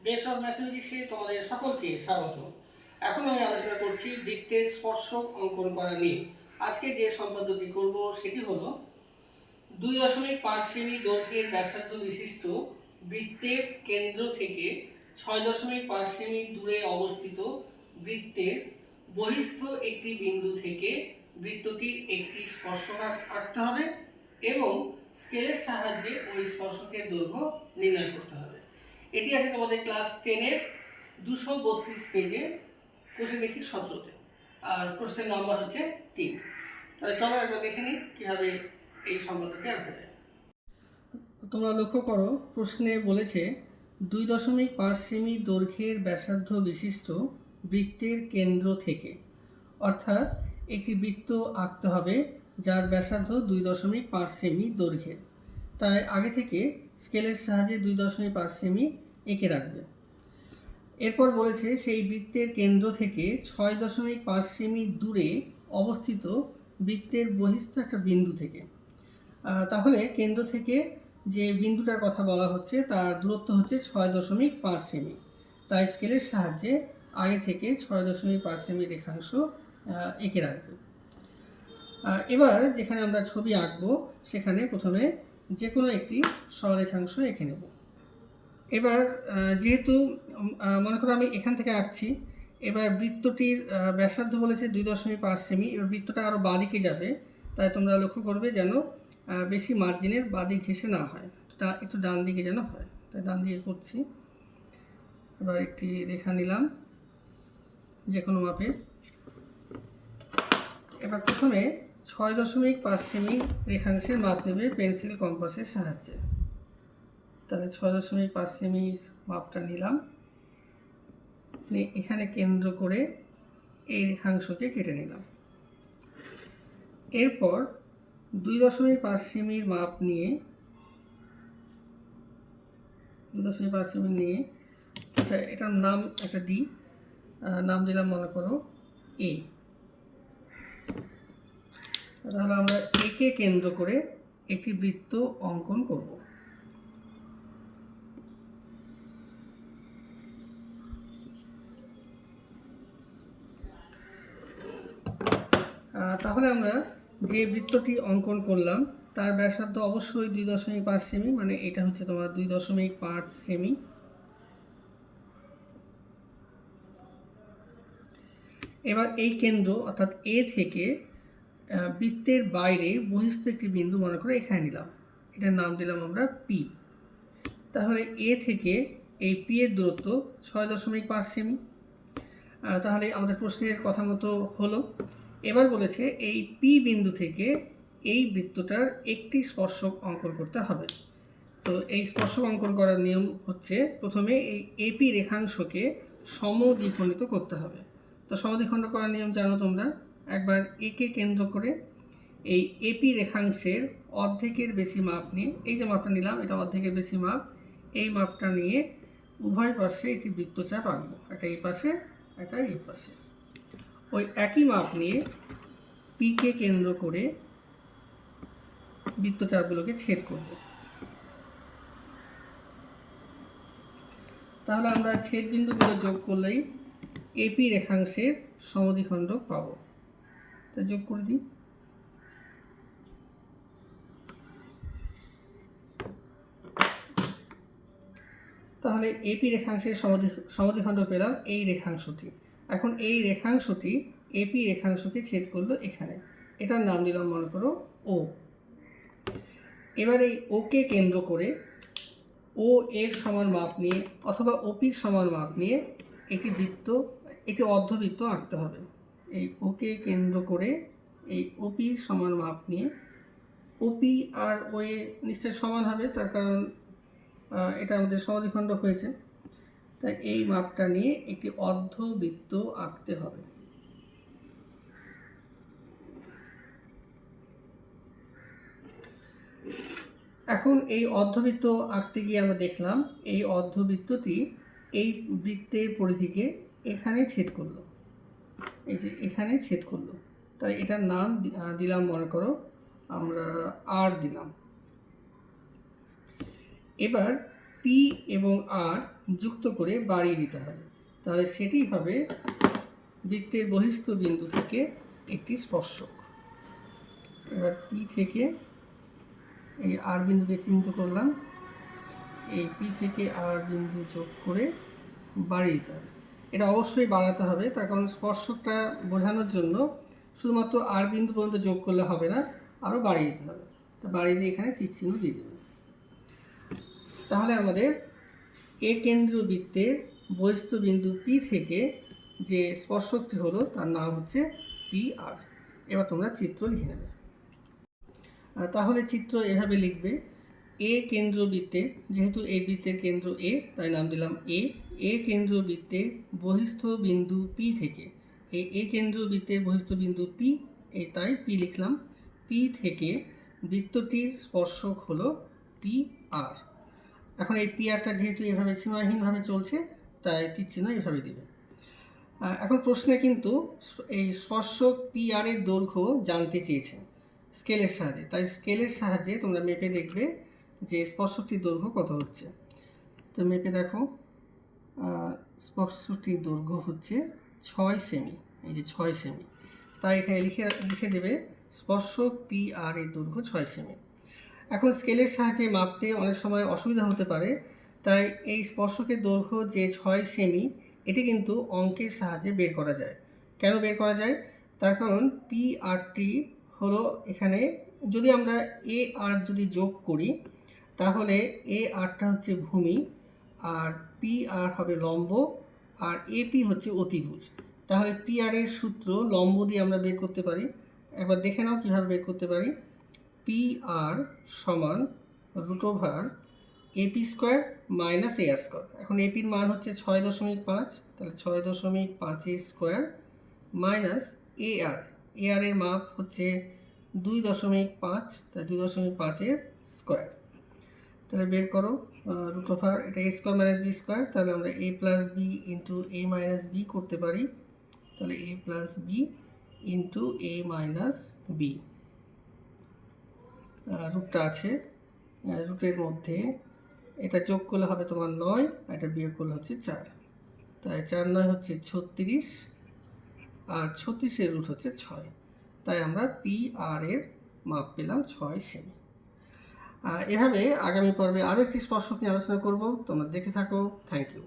Base of ম্যাথমেটিক্সে তোমাদের সকলকে স্বাগত। এখন আমি আলোচনা করছি বৃত্তের স্পর্শক অঙ্কন করা নিয়ে। আজকে যে সম্পাদ্যটি করব সেটি হলো দুই দশমিক পাঁচ সেমি দৈর্ঘ্যের ব্যাসার্ধ বিশিষ্ট বৃত্তের কেন্দ্র থেকে ছয় দশমিক পাঁচ সেমি দূরে অবস্থিত বৃত্তের বহিস্থ একটি বিন্দু থেকে বৃত্তটির একটি স্পর্শকার আঁকতে হবে এবং স্কেলের সাহায্যে ওই স্পর্শকের দৈর্ঘ্য নির্ণয় করতে হবে। এটি আছে তোমাদের ক্লাস টেনের দুশো বত্রিশ পেজে কোষে দেখি সতেরোতে। আর প্রশ্নের নাম্বার হচ্ছে তিন। তাহলে চলো একবার দেখে নিই কীভাবে এই সম্পাদকে আঁকা যায়। তোমরা লক্ষ্য করো, প্রশ্নে বলেছে, দুই দশমিক পাঁচ সেমি দৈর্ঘ্যের ব্যাসার্ধ বিশিষ্ট বৃত্তের কেন্দ্র থেকে। অর্থাৎ একটি বৃত্ত আঁকতে হবে যার ব্যাসার্ধ দুই দশমিক পাঁচ সেমি দৈর্ঘ্যের। তাই আগে থেকে স্কেলের সাহায্যে দুই দশমিক পাঁচ সেমি এঁকে রাখবে। এরপর বলেছে সেই বৃত্তের কেন্দ্র থেকে ছয় দশমিক পাঁচ সেমি দূরে অবস্থিত বৃত্তের বহিস্থ একটা বিন্দু থেকে। তাহলে কেন্দ্র থেকে যে বিন্দুটার কথা বলা হচ্ছে তার দূরত্ব হচ্ছে ছয় দশমিক পাঁচ সেমি। তাই স্কেলের সাহায্যে আগে থেকে ছয় দশমিক পাঁচ সেমি রেখাংশ এঁকে রাখবে। এবার যেখানে আমরা ছবি আঁকবো সেখানে প্রথমে যে কোনো একটি সরলরেখাংশ এঁকে নেব। এবার যেহেতু মনে করো আমি এখান থেকে আঁকছি, এবার বৃত্তটির ব্যাসার্ধ বলেছে দুই দশমিক পাঁচ সেমি, এবার বৃত্তটা আরও বাঁদিকে যাবে, তাই তোমরা লক্ষ্য করবে যেন বেশি মার্জিনের বাদিক ঘেসে না হয়। একটু ডান দিকে যেন হয়, তাই ডান দিকে করছি। এবার একটি রেখা নিলাম যে কোনো মাপের এবার প্রথমে ছয় দশমিক পাঁচ সেমি রেখাংশের মাপ নেবে পেন্সিল কম্পাসের সাহায্যে। তাহলে ছয় দশমিক পাঁচ সেমির মাপটা নিলাম। এখানে কেন্দ্র করে এই রেখাংশকে কেটে নিলাম। এরপর দুই দশমিক পাঁচ সেমির মাপ নিয়ে, দুই দশমিক পাঁচ সেমি নিয়ে আচ্ছা এটার নাম, একটা দিই নাম দিলাম মনে করো, এ। তাহলে আমরা একে কেন্দ্র করে একটি বৃত্ত অঙ্কন করব। তাহলে আমরা যে বৃত্তটি অঙ্কন করলাম, তার ব্যাসার্ধ অবশ্যই দুই দশমিক পাঁচ সেমি মানে এটা হচ্ছে তোমার দুই দশমিক পাঁচ সেমি। এবার এই কেন্দ্র অর্থাৎ এ থেকে বৃত্তের বাইরে বহিস্থ একটি বিন্দু মনে করে এখানে নিলাম। এটার নাম দিলাম আমরা পি তাহলে এ থেকে এই পি এর দূরত্ব ছয় দশমিক পাঁচ সেমি। তাহলে আমাদের প্রশ্নের কথা মতো হলো। এবার বলেছে এই পি বিন্দু থেকে এই বৃত্তটার একটি স্পর্শক অঙ্কন করতে হবে। তো এই স্পর্শক অঙ্কন করার নিয়ম হচ্ছে প্রথমে এই এপি রেখাংশকে সমদ্বিখণ্ডিত করতে হবে। তো সমদ্বিখণ্ড করার নিয়ম জানো তোমরা? একবার একে কেন্দ্র করে এই এপি রেখাংশের অর্ধেকের বেশি মাপ নিয়ে, এই যে মাপটা নিলাম, এটা অর্ধেকের বেশি মাপ, এই মাপটা নিয়ে উভয় পাশে একটি বৃত্তচাপ আঁকবো। একটা এই পাশে, একটা এই পাশে। ওই একই মাপ নিয়ে পিকে কেন্দ্র করে বৃত্তচাপগুলোকে ছেদ করব। তাহলে আমরা ছেদ বিন্দুগুলো যোগ করলেই এপি রেখাংশের সমদ্বিখণ্ডক পাবো। তা যোগ করে দিই। তাহলে এপি রেখাংশের সমদ্বিখণ্ড পেলাম এই রেখাংশটি। এখন এই রেখাংশটি এপি রেখাংশকে ছেদ করল এখানে। এটার নাম দিলাম মনে করো, ও। এবার এই ওকে কেন্দ্র করে ও এর সমান মাপ নিয়ে অথবা ওপির সমান মাপ নিয়ে একটি বৃত্ত, একটি অর্ধবৃত্ত আঁকতে হবে। এই ওকে কেন্দ্র করে এই ওপির সমান মাপ নিয়ে। ওপি আর ও এ নিশ্চয় সমান হবে, তার কারণ এটা আমাদের সমাধিখণ্ড হয়েছে। তাই এই মাপটা নিয়ে একটি অর্ধবৃত্ত আঁকতে হবে। এখন এই অর্ধবৃত্ত আঁকতে গিয়ে আমরা দেখলাম, এই অর্ধবৃত্তটি এই বৃত্তের পরিধিকে এখানে ছেদ করল। এই যে এখানে ছেদ করল। তাই এটার নাম দিলাম মনে করো, আমরা আর দিলাম। এবার পি এবং আর যুক্ত করে বাড়িয়ে দিতে হবে। তাহলে সেটি হবে বৃত্তের বহিস্থ বিন্দু থেকে একটি স্পর্শক। এবার পি থেকে এই আর বিন্দুকে চিহ্নিত করলাম। এই পি থেকে আর বিন্দু যোগ করে বাড়িয়ে দিতে হবে। এটা অবশ্যই বাড়াতে হবে। তার কারণ স্পর্শকটা বোঝানোর জন্য শুধুমাত্র আর বিন্দু পর্যন্ত যোগ করলে হবে না আরও বাড়িয়ে দিতে হবে। তো বাড়িয়ে দিয়ে এখানে তীর চিহ্ন দিয়ে দেবেন। তাহলে আমাদের এ কেন্দ্রীয় বৃত্তের বহিস্থ বিন্দু পি থেকে যে স্পর্শকটি হলো, তার নাম হচ্ছে পি আর এবার তোমরা চিত্র লিখে নেবে। তাহলে চিত্র এভাবে লিখবে এ কেন্দ্র বৃত্তের যেহেতু এই বৃত্তের কেন্দ্র এ, তাই নাম দিলাম এ। এ কেন্দ্র বৃত্তের বহিস্থ বিন্দু পি থেকে, এই এ কেন্দ্র বৃত্তের বহিস্থ বিন্দু পি এই তাই পি লিখলাম। পি থেকে বৃত্তটির স্পর্শক হলো পি আর এখন এই পি আরটা যেহেতু এভাবে সীমাহীনভাবে চলছে, তাই তীর এভাবে দিবে। এখন প্রশ্নে কিন্তু এই স্পর্শক পি আর দৈর্ঘ্য জানতে চেয়েছে, স্কেলের সাহায্যে। তাই স্কেলের সাহায্যে তোমরা মেপে দেখবে যে স্পর্শকটির দৈর্ঘ্য কত হচ্ছে? তো মেপে দেখো আহ, স্পর্শকটির দৈর্ঘ্য হচ্ছে ছয় সেমি এই যে ছয় সেমি তাই এখানে লিখে লিখে দেবে স্পর্শ পি আর এর দৈর্ঘ্য ছয় সেমি এখন স্কেলের সাহায্যে মাপতে অনেক সময় অসুবিধা হতে পারে তাই এই স্পর্শকের দৈর্ঘ্য যে ছয় সেমি এটি কিন্তু অঙ্কের সাহায্যে বের করা যায়। কেন বের করা যায়? তার কারণ পি আরটি হলো এখানে যদি আমরা এ আর যদি যোগ করি তাহলে এ আরটা হচ্ছে ভূমি, আর পি আর হবে লম্ব, আর এপি হচ্ছে অতিভুজ। তাহলে পি আর এর সূত্র লম্ব দিয়ে আমরা বের করতে পারি। একবার দেখে নাও কীভাবে বের করতে পারি। পি আর সমান root over AP square minus A R square এখন এপির মান হচ্ছে ছয় দশমিক পাঁচ, তাহলে ছয় দশমিক পাঁচের স্কোয়ার মাইনাস এ আর এ আর এর মাপ হচ্ছে দুই দশমিক পাঁচ তাই দুই দশমিক পাঁচের স্কোয়ার তাহলে বের করো রুট ওভার এটা A square minus B square তাহলে আমরা A plus B into A minus B করতে পারি। তাহলে A plus B into A minus B রুটটা আছে। রুটের মধ্যে এটা যোগ করলে হবে তোমার নয়, আর এটা বিয়োগ করলে হচ্ছে চার। তাই চার নয় হচ্ছে ছত্রিশ, আর ছত্রিশের রুট হচ্ছে ছয়। তাই আমরা পি আর এর মাপ পেলাম ছয় সেমি। এভাবে আগামী পর্বে আরও একটি স্পর্শক নিয়ে আলোচনা করব। তোমরা দেখে থাকো। Thank you